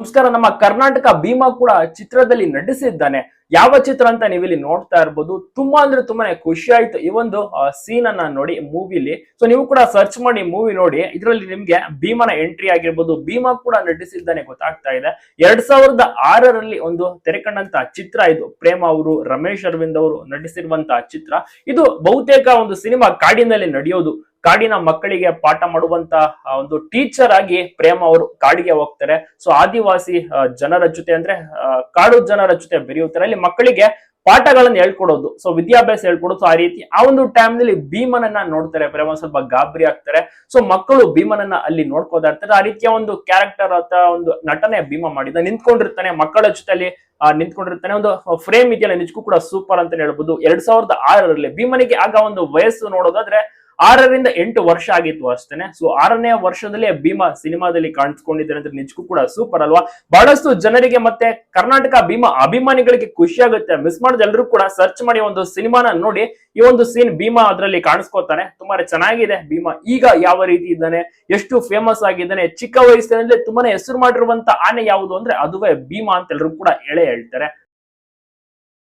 ನಮಸ್ಕಾರ, ನಮ್ಮ ಕರ್ನಾಟಕ ಭೀಮಾ ಕೂಡ ಚಿತ್ರದಲ್ಲಿ ನಟಿಸಿದ್ದಾನೆ. ಯಾವ ಚಿತ್ರ ಅಂತ ನೀವಿಲ್ಲಿ ನೋಡ್ತಾ ಇರ್ಬೋದು, ತುಂಬಾ ಅಂದ್ರೆ ತುಂಬಾನೇ ಖುಷಿ ಆಯ್ತು ಈ ಒಂದು ಸೀನ್ ಅನ್ನ ನೋಡಿ ಮೂವಿಲಿ ಸೊ ನೀವು ಕೂಡ ಸರ್ಚ್ ಮಾಡಿ ಮೂವಿ ನೋಡಿ, ಇದರಲ್ಲಿ ನಿಮ್ಗೆ ಭೀಮನ ಎಂಟ್ರಿ ಆಗಿರ್ಬೋದು, ಭೀಮಾ ಕೂಡ ನಟಿಸಿದ್ದಾನೆ ಗೊತ್ತಾಗ್ತಾ ಇದೆ. ಎರಡ್ ಸಾವಿರದ ಆರರಲ್ಲಿ ಒಂದು ತೆರೆಕಂಡಂತ ಚಿತ್ರ ಇದು, ಪ್ರೇಮ ಅವರು, ರಮೇಶ್ ಅರವಿಂದ್ ಅವರು ನಟಿಸಿರುವಂತಹ ಚಿತ್ರ. ಇದು ಬಹುತೇಕ ಒಂದು ಸಿನಿಮಾ ಕಾಡಿನಲ್ಲಿ ನಡೆಯೋದು. ಕಾಡಿನ ಮಕ್ಕಳಿಗೆ ಪಾಠ ಮಾಡುವಂತ ಒಂದು ಟೀಚರ್ ಆಗಿ ಪ್ರೇಮ ಅವರು ಕಾಡಿಗೆ ಹೋಗ್ತಾರೆ. ಸೊ ಆದಿವಾಸಿ ಜನರ ಜೊತೆ ಅಂದ್ರೆ ಕಾಡು ಜನರ ಜೊತೆ ಬೆರೆಯುತ್ತಾರೆ. ಅಲ್ಲಿ ಮಕ್ಕಳಿಗೆ ಪಾಠಗಳನ್ನ ಹೇಳ್ಕೊಡೋದು. ಸೊ ವಿದ್ಯಾಭ್ಯಾಸ ಹೇಳ್ಕೊಡೋದು. ಆ ರೀತಿ ಆ ಒಂದು ಟೈಮ್ನಲ್ಲಿ ಭೀಮನನ್ನ ನೋಡ್ತಾರೆ. ಪ್ರೇಮ ಸ್ವಲ್ಪ ಗಾಬರಿ ಆಗ್ತಾರೆ. ಸೊ ಮಕ್ಕಳು ಭೀಮನನ್ನ ಅಲ್ಲಿ ನೋಡ್ಕೋತಾ ಇರ್ತಾರೆ. ಆ ರೀತಿಯ ಒಂದು ಕ್ಯಾರೆಕ್ಟರ್ ಅಥವಾ ಒಂದು ನಟನೆ ಭೀಮ ಮಾಡಿದ. ನಿಂತ್ಕೊಂಡಿರ್ತಾನೆ. ಮಕ್ಕಳ ಜೊತೆ ಆ, ನಿಂತ್ಕೊಂಡಿರ್ತಾನೆ. ಒಂದು ಫ್ರೇಮ್ ಇದೆಯಲ್ಲ ನಿಜಕ್ಕೂ ಕೂಡ ಸೂಪರ್ ಅಂತ ಹೇಳ್ಬೋದು. ಎರಡ್ ಸಾವಿರದ ಆರರಲ್ಲಿ ಭೀಮನಿಗೆ ಆಗ ಒಂದು ವಯಸ್ಸು ನೋಡೋದಾದ್ರೆ ಆರರಿಂದ ಎಂಟು ವರ್ಷ ಆಗಿತ್ತು ಅಷ್ಟೇನೆ. ಸೊ ಆರನೇ ವರ್ಷದಲ್ಲಿ ಭೀಮಾ ಸಿನಿಮಾದಲ್ಲಿ ಕಾಣಿಸ್ಕೊಂಡಿದ್ದಾರೆ ಅಂದ್ರೆ ನಿಜಕ್ಕೂ ಕೂಡ ಸೂಪರ್ ಅಲ್ವಾ? ಬಹಳಷ್ಟು ಜನರಿಗೆ ಮತ್ತೆ ಕರ್ನಾಟಕ ಭೀಮಾ ಅಭಿಮಾನಿಗಳಿಗೆ ಖುಷಿ ಆಗುತ್ತೆ. ಮಿಸ್ ಮಾಡಿದ ಎಲ್ಲರೂ ಕೂಡ ಸರ್ಚ್ ಮಾಡಿ ಒಂದು ಸಿನಿಮಾನ ನೋಡಿ. ಈ ಒಂದು ಸೀನ್ ಭೀಮಾ ಅದರಲ್ಲಿ ಕಾಣಿಸ್ಕೋತಾನೆ. ತುಂಬಾ ಚೆನ್ನಾಗಿದೆ. ಭೀಮಾ ಈಗ ಯಾವ ರೀತಿ ಇದ್ದಾನೆ? ಎಷ್ಟು ಫೇಮಸ್ ಆಗಿದ್ದಾನೆ? ಚಿಕ್ಕ ವಯಸ್ಸಿನಲ್ಲಿ ತುಂಬಾನೇ ಹೆಸರು ಮಾಡಿರುವಂತ ಆನೆ ಯಾವುದು ಅಂದ್ರೆ ಅದುವೇ ಭೀಮಾ ಅಂತ ಎಲ್ಲರೂ ಕೂಡ ಎಳೆ ಹೇಳ್ತಾರೆ.